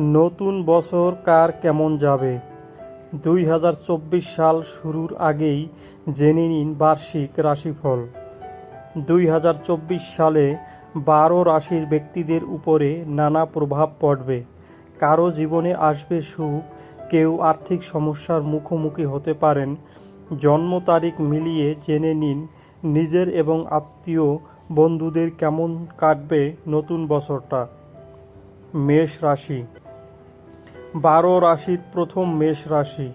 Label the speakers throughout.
Speaker 1: নতুন বছর কার কেমন যাবে? দুই হাজার চব্বিশ সাল শুরুর আগেই জেনে নিন বার্ষিক রাশিফল। দুই হাজার চব্বিশ সালে বারো রাশির ব্যক্তিদের উপরে নানা প্রভাব পড়বে। কারও জীবনে আসবে সুখ, কেউ আর্থিক সমস্যার মুখোমুখি হতে পারেন। জন্ম তারিখ মিলিয়ে জেনে নিন নিজের এবং আত্মীয় বন্ধুদের কেমন কাটবে নতুন বছরটা। মেষ রাশি বারো রাশির প্রথম মেষ রাশি।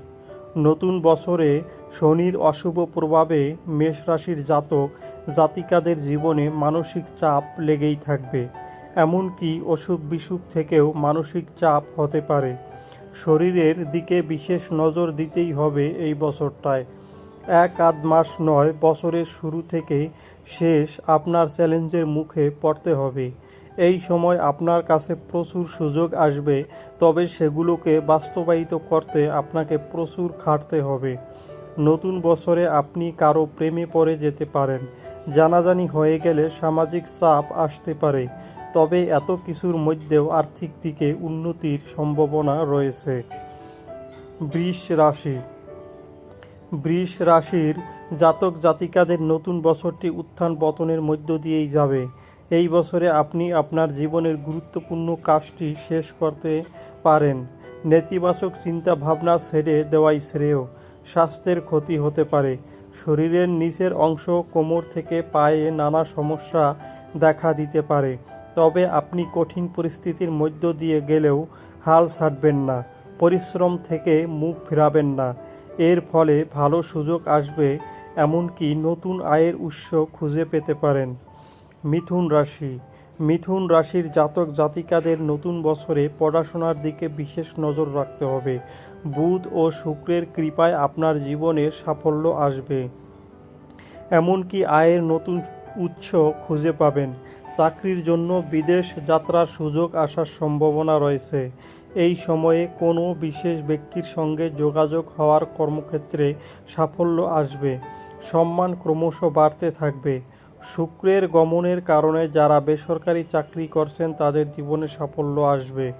Speaker 1: নতুন বছরে শনির অশুভ প্রভাবে মেষ রাশির জাতক জাতিকাদের জীবনে মানসিক চাপ লেগেই থাকবে। এমনকি অসুখ বিসুখ থেকেও মানসিক চাপ হতে পারে। শরীরের দিকে বিশেষ নজর দিতেই হবে এই বছরটায়। এক আধ মাস নয়, বছরের শুরু থেকে শেষ আপনার চ্যালেঞ্জের মুখে পড়তে হবে। এই সময় আপনার কাছে প্রচুর সুযোগ আসবে, তবে সেগুলোকে বাস্তবায়িত করতে আপনাকে প্রচুর খাটতে হবে। নতুন বছরে আপনি কারও প্রেমে পড়ে যেতে পারেন। জানাজানি হয়ে গেলে সামাজিক চাপ আসতে পারে, তবে এত কিছুর মধ্যেও আর্থিক দিকে উন্নতির সম্ভাবনা রয়েছে। বৃষ রাশি। বৃষ রাশির জাতক জাতিকাদের নতুন বছরটি উত্থান পতনের মধ্য দিয়েই যাবে। এই বছরে আপনি আপনার জীবনের গুরুত্বপূর্ণ কাজটি শেষ করতে পারেন। নেতিবাচক চিন্তা ভাবনা ছেড়ে দেওয়াই শ্রেয়। স্বাস্থ্যের ক্ষতি হতে পারে। শরীরের নিচের অংশ কোমর থেকে পায়ে নানা সমস্যা দেখা দিতে পারে। তবে আপনি কঠিন পরিস্থিতির মধ্য দিয়ে গেলেও হাল ছাড়বেন না। পরিশ্রম থেকে মুখ ফেরাবেন না। এর ফলে ভালো সুযোগ আসবে, এমনকি নতুন আয়ের উৎস খুঁজে পেতে পারেন। মিথুন রাশি। মিথুন রাশির জাতক জাতিকাদের নতুন বছরে পড়াশোনার দিকে বিশেষ নজর রাখতে হবে। বুধ ও শুক্রের কৃপায় আপনার জীবনে সাফল্য আসবে। এমনকি আয়ের নতুন উৎস খুঁজে পাবেন। চাকরির জন্য বিদেশ যাত্রার সুযোগ আসার সম্ভাবনা রয়েছে। এই সময়ে কোনো বিশেষ ব্যক্তির সঙ্গে যোগাযোগ হওয়ার কর্মক্ষেত্রে সাফল্য আসবে। সম্মান ক্রমশ বাড়তে থাকবে। শুক্রের গমনের কারণে যারা বেসরকারি চাকরি করছেন, তাদের জীবনে সাফল্য আসবে।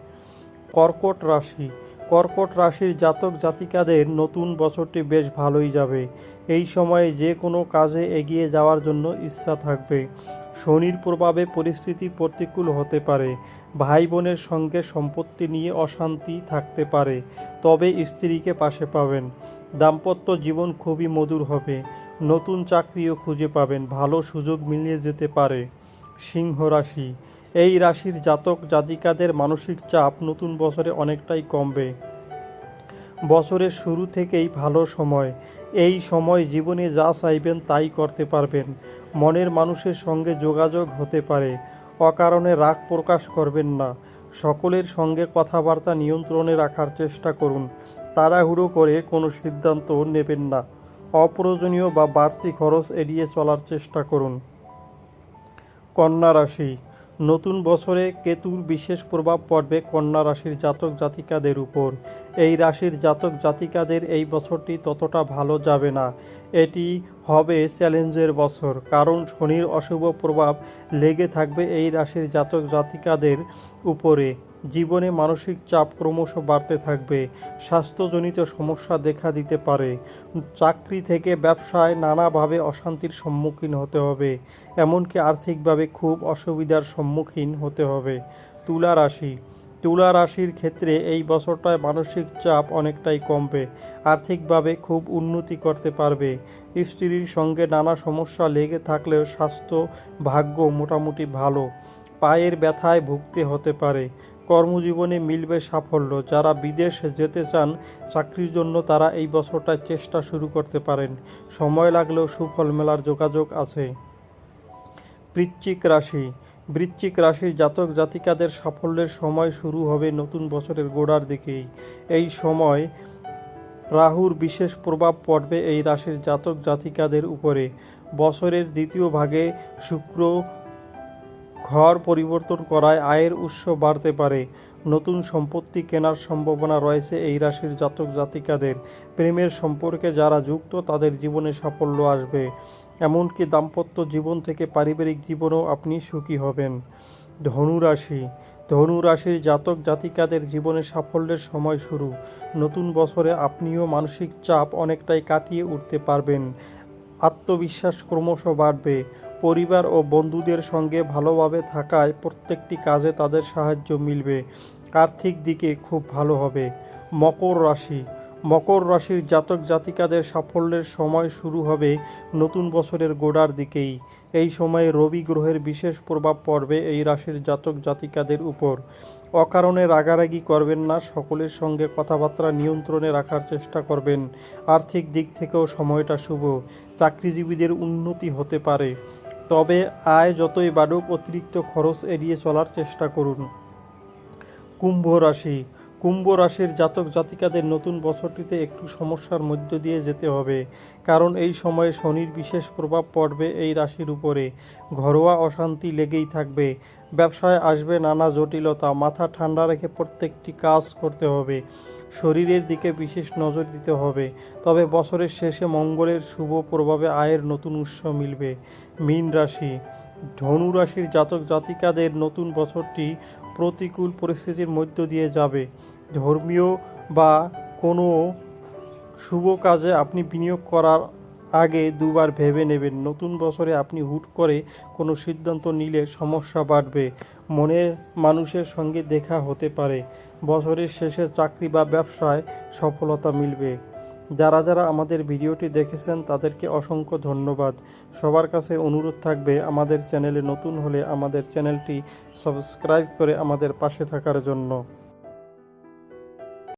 Speaker 1: কর্কট রাশি। কর্কট রাশির জাতক জাতিকাদের নতুন বছরটি বেশ ভালোই যাবে। এই সময়ে যে কোনো কাজে এগিয়ে যাওয়ার জন্য ইচ্ছা থাকবে। শনির প্রভাবে পরিস্থিতি প্রতিকূল হতে পারে। ভাই বোনের সঙ্গে সম্পত্তি নিয়ে অশান্তি থাকতে পারে। তবে স্ত্রীকে পাশে পাবেন। দাম্পত্য জীবন খুবই মধুর হবে। নতুন চাকরিও খুঁজে পাবেন, ভালো সুযোগ মিলিয়ে যেতে পারে সিংহ রাশি। এই রাশির জাতক জাতিকাদের মানসিক চাপ নতুন বছরে অনেকটাই কমবে। বছরের শুরু থেকেই ভালো সময়। এই সময় জীবনে যা চাইবেন তাই করতে পারবেন। মনের মানুষের সঙ্গে যোগাযোগ হতে পারে। অকারণে রাগ প্রকাশ করবেন না। সকলের সঙ্গে কথাবার্তা নিয়ন্ত্রণে রাখার চেষ্টা করুন। তাড়াহুড়ো করে কোনো সিদ্ধান্ত নেবেন না। অপ্রয়োজনীয় বা বাড়তি খরচ এড়িয়ে চলার চেষ্টা করুন। কন্যা রাশি, নতুন বছরে কেতুর বিশেষ প্রভাব পড়বে কন্যা রাশির জাতক জাতিকাদের উপর। এই রাশির জাতক জাতিকাদের এই বছরটি ততটা ভালো যাবে না। এটি হবে চ্যালেঞ্জের বছর, কারণ শনির অশুভ প্রভাব লেগে থাকবে এই রাশির জাতক জাতিকাদের উপরে। জীবনে মানসিক চাপ ক্রমশ বাড়তে থাকবে। স্বাস্থ্যজনিত সমস্যা দেখা দিতে পারে। চাকরি থেকে ব্যবসায় নানাভাবে অশান্তির সম্মুখীন হতে হবে। এমনকি আর্থিকভাবে খুব অসুবিধার সম্মুখীন হতে হবে। তুলা রাশি। তুলা রাশির ক্ষেত্রে এই বছরটায় মানসিক চাপ অনেকটাই কমবে। আর্থিকভাবে খুব উন্নতি করতে পারবে। স্ত্রীর সঙ্গে নানা সমস্যা লেগে থাকলেও স্বাস্থ্য ভাগ্য মোটামুটি ভালো। পায়ের ব্যথায় ভুগতে হতে পারে। কর্মজীবনে মিলবে সাফল্য। যারা বিদেশ যেতে চান, চাকরির জন্য তারা এই বছরটায় চেষ্টা শুরু করতে পারেন। সময় লাগলেও সুফল মেলার যোগাযোগ আছে। বৃশ্চিক রাশি। বৃশ্চিক রাশির জাতক জাতিকাদের সাফল্যের সময় শুরু হবে নতুন বছরের গোড়ার দিকেই। এই সময় রাহুর বিশেষ প্রভাব পড়বে এই রাশির জাতক জাতিকাদের উপরে। বছরের দ্বিতীয় ভাগে শুক্র ঘর পরিবর্তন করায় আয়ের উৎস বাড়তে পারে। নতুন সম্পত্তি কেনার সম্ভাবনা রয়েছে এই রাশির জাতক জাতিকাদের। প্রেমের সম্পর্কে যারা যুক্ত, তাদের জীবনে সাফল্য আসবে। এমনকি দাম্পত্য জীবন থেকে পারিবারিক জীবনেও আপনি সুখী হবেন। ধনুরাশি। ধনু রাশির জাতক জাতিকাদের জীবনে সাফল্যের সময় শুরু। নতুন বছরে আপনিও মানসিক চাপ অনেকটাই কাটিয়ে উঠতে পারবেন। আত্মবিশ্বাস ক্রমশ বাড়বে। পরিবার ও বন্ধুদের সঙ্গে ভালোভাবে থাকায় প্রত্যেকটি কাজে তাদের সাহায্য মিলবে। আর্থিক দিকে খুব ভালো হবে। মকর রাশি। মকর রাশির জাতক জাতিকাদের সাফল্যের সময় শুরু হবে নতুন বছরের গোড়ার দিকেই। এই সময়ে রবি গ্রহের বিশেষ প্রভাব পড়বে এই রাশির জাতক জাতিকাদের উপর। অকারণে রাগারাগি করবেন না, সকলের সঙ্গে কথাবার্তা নিয়ন্ত্রণে রাখার চেষ্টা করবেন। আর্থিক দিক থেকেও সময়টা শুভ। চাকরিজীবীদের উন্নতি হতে পারে। তবে আয় যতই বাড়ুক, অতিরিক্ত খরচ এড়িয়ে চলার চেষ্টা করুন। কুম্ভ রাশি। কুম্ভ রাশির জাতক জাতিকাদের নতুন বছরটিতে একটু সমস্যার মধ্য দিয়ে যেতে হবে, কারণ এই সময়ে শনির বিশেষ প্রভাব পড়বে এই রাশির উপরে। ঘরোয়া অশান্তি লেগেই থাকবে। ব্যবসায় আসবে নানা জটিলতা, মাথা ঠান্ডা রেখে প্রত্যেকটি কাজ করতে হবে। শরীরের দিকে বিশেষ নজর দিতে হবে। তবে বছরের শেষে মঙ্গলের শুভ প্রভাবে আয়ের নতুন উৎস মিলবে। মীন রাশি। ধনু রাশির জাতক জাতিকাদের নতুন বছরটি প্রতিকূল পরিস্থিতির মধ্য দিয়ে যাবে। ধর্মীয় বা কোনো শুভ কাজে আপনি বিনিয়োগ করার আগে দুবার ভেবে নেবেন, নতুন বছরে আপনি হুট করে কোনো সিদ্ধান্ত নিলে সমস্যা বাড়বে। মনের মানুষের সঙ্গে দেখা হতে পারে। বছরের শেষে চাকরি বা ব্যবসায় সফলতা মিলবে। যারা যারা আমাদের ভিডিওটি দেখেছেন, তাদেরকে অসংখ্য ধন্যবাদ। সবার কাছে অনুরোধ থাকবে, আমাদের চ্যানেলে নতুন হলে আমাদের চ্যানেলটি সাবস্ক্রাইব করে আমাদের পাশে থাকার জন্য।